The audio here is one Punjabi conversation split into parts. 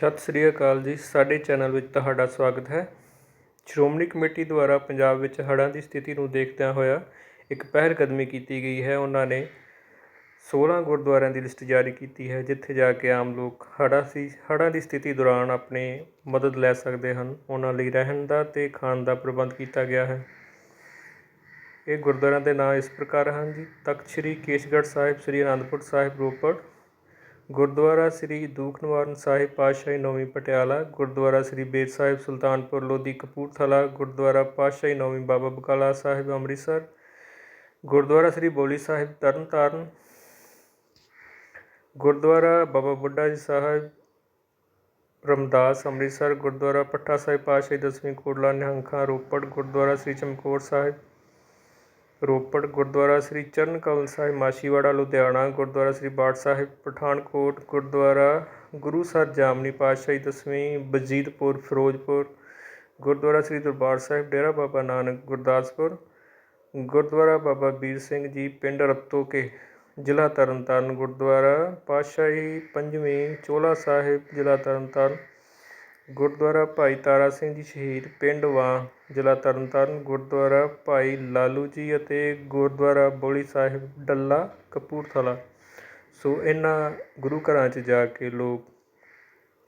ਸਤਿ ਸ੍ਰੀ ਅਕਾਲ ਜੀ, ਸਾਡੇ ਚੈਨਲ ਵਿੱਚ ਤੁਹਾਡਾ ਸਵਾਗਤ ਹੈ। ਸ਼੍ਰੋਮਣੀ ਕਮੇਟੀ ਦੁਆਰਾ ਪੰਜਾਬ ਵਿੱਚ ਹੜ੍ਹਾਂ ਦੀ ਸਥਿਤੀ ਨੂੰ ਦੇਖਦਿਆਂ ਹੋਇਆ ਇੱਕ ਪਹਿਲ ਕਦਮੀ ਕੀਤੀ ਗਈ ਹੈ। ਉਹਨਾਂ ਨੇ 16 ਗੁਰਦੁਆਰਿਆਂ ਦੀ ਲਿਸਟ ਜਾਰੀ ਕੀਤੀ ਹੈ, ਜਿੱਥੇ ਜਾ ਕੇ ਆਮ ਲੋਕ ਹੜ੍ਹਾਂ ਸੀ, ਹੜ੍ਹਾਂ ਦੀ ਸਥਿਤੀ ਦੌਰਾਨ ਆਪਣੀ ਮਦਦ ਲੈ ਸਕਦੇ ਹਨ। ਉਹਨਾਂ ਲਈ ਰਹਿਣ ਦਾ ਤੇ ਖਾਣ ਦਾ ਪ੍ਰਬੰਧ ਕੀਤਾ ਗਿਆ ਹੈ। ਇਹ ਗੁਰਦੁਆਰਿਆਂ ਦੇ ਨਾਂ ਇਸ ਪ੍ਰਕਾਰ ਹਨ ਜੀ, ਤਖਤ ਸ੍ਰੀ ਕੇਸਗੜ੍ਹ ਸਾਹਿਬ, ਸ੍ਰੀ ਅਨੰਦਪੁਰ ਸਾਹਿਬ, ਰੋਪੜ ਗੁਰਦੁਆਰਾ ਸ੍ਰੀ ਦੂਖ ਨਿਵਾਰਨ ਸਾਹਿਬ ਪਾਤਸ਼ਾਹੀ ਨੌਵੀਂ ਪਟਿਆਲਾ, ਗੁਰਦੁਆਰਾ ਸ੍ਰੀ ਬੇਰ ਸਾਹਿਬ ਸੁਲਤਾਨਪੁਰ ਲੋਧੀ ਕਪੂਰਥਲਾ, ਗੁਰਦੁਆਰਾ ਪਾਤਸ਼ਾਹੀ ਨੌਵੀਂ ਬਾਬਾ ਬਕਾਲਾ ਸਾਹਿਬ ਅੰਮ੍ਰਿਤਸਰ, ਗੁਰਦੁਆਰਾ ਸ੍ਰੀ ਬੋਲੀ ਸਾਹਿਬ ਤਰਨਤਾਰਨ, ਗੁਰਦੁਆਰਾ ਬਾਬਾ ਬੁੱਢਾ ਜੀ ਸਾਹਿਬ ਰਮਦਾਸ ਅੰਮ੍ਰਿਤਸਰ, ਗੁਰਦੁਆਰਾ ਪੱਠਾ ਸਾਹਿਬ ਪਾਤਸ਼ਾਹੀ ਦਸਵੀਂ ਕੋਟਲਾ ਨਿਹੰਖਾਂ ਰੋਪੜ, ਗੁਰਦੁਆਰਾ ਸ੍ਰੀ ਚਮਕੌਰ ਸਾਹਿਬ ਰੋਪੜ ਗੁਰਦੁਆਰਾ ਸ੍ਰੀ ਚਰਨ ਕਮਲ ਸਾਹਿਬ, ਮਾਛੀਵਾੜਾ, ਲੁਧਿਆਣਾ, ਗੁਰਦੁਆਰਾ ਸ੍ਰੀ ਬਾਠ ਸਾਹਿਬ, ਪਠਾਨਕੋਟ, ਗੁਰਦੁਆਰਾ ਗੁਰੂ ਗੁਰੂਸਰ ਜਾਮਨੀ ਪਾਤਸ਼ਾਹੀ ਦਸਵੀਂ ਬਜੀਦਪੁਰ ਫਿਰੋਜ਼ਪੁਰ, ਗੁਰਦੁਆਰਾ ਸ੍ਰੀ ਦਰਬਾਰ ਸਾਹਿਬ, ਡੇਰਾ ਬਾਬਾ ਨਾਨਕ, ਗੁਰਦਾਸਪੁਰ, ਗੁਰਦੁਆਰਾ ਬਾਬਾ ਵੀਰ ਸਿੰਘ ਜੀ, ਪਿੰਡ ਰਤੋਕੇ, ਜ਼ਿਲ੍ਹਾ ਤਰਨਤਾਰਨ, ਗੁਰਦੁਆਰਾ ਪਾਤਸ਼ਾਹੀ ਪੰਜਵੀਂ, ਚੋਲਾ ਸਾਹਿਬ, ਜ਼ਿਲ੍ਹਾ ਤਰਨਤਾਰਨ। ਗੁਰਦੁਆਰਾ ਭਾਈ ਤਾਰਾ ਸਿੰਘ ਜੀ ਸ਼ਹੀਦ ਪਿੰਡ ਵਾਂ, ਜ਼ਿਲ੍ਹਾ ਤਰਨਤਾਰਨ, ਗੁਰਦੁਆਰਾ ਭਾਈ ਲਾਲੂ ਜੀ ਅਤੇ ਗੁਰਦੁਆਰਾ ਬੋਲੀ ਸਾਹਿਬ ਡੱਲਾ ਕਪੂਰਥਲਾ। ਸੋ ਇਹਨਾਂ ਗੁਰੂ ਘਰਾਂ 'ਚ ਜਾ ਕੇ ਲੋਕ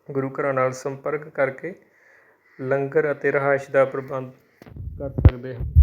ਗੁਰੂ ਘਰਾਂ ਨਾਲ ਸੰਪਰਕ ਕਰਕੇ ਲੰਗਰ ਅਤੇ ਰਹਾਇਸ਼ ਦਾ ਪ੍ਰਬੰਧ ਕਰ ਸਕਦੇ ਹਨ।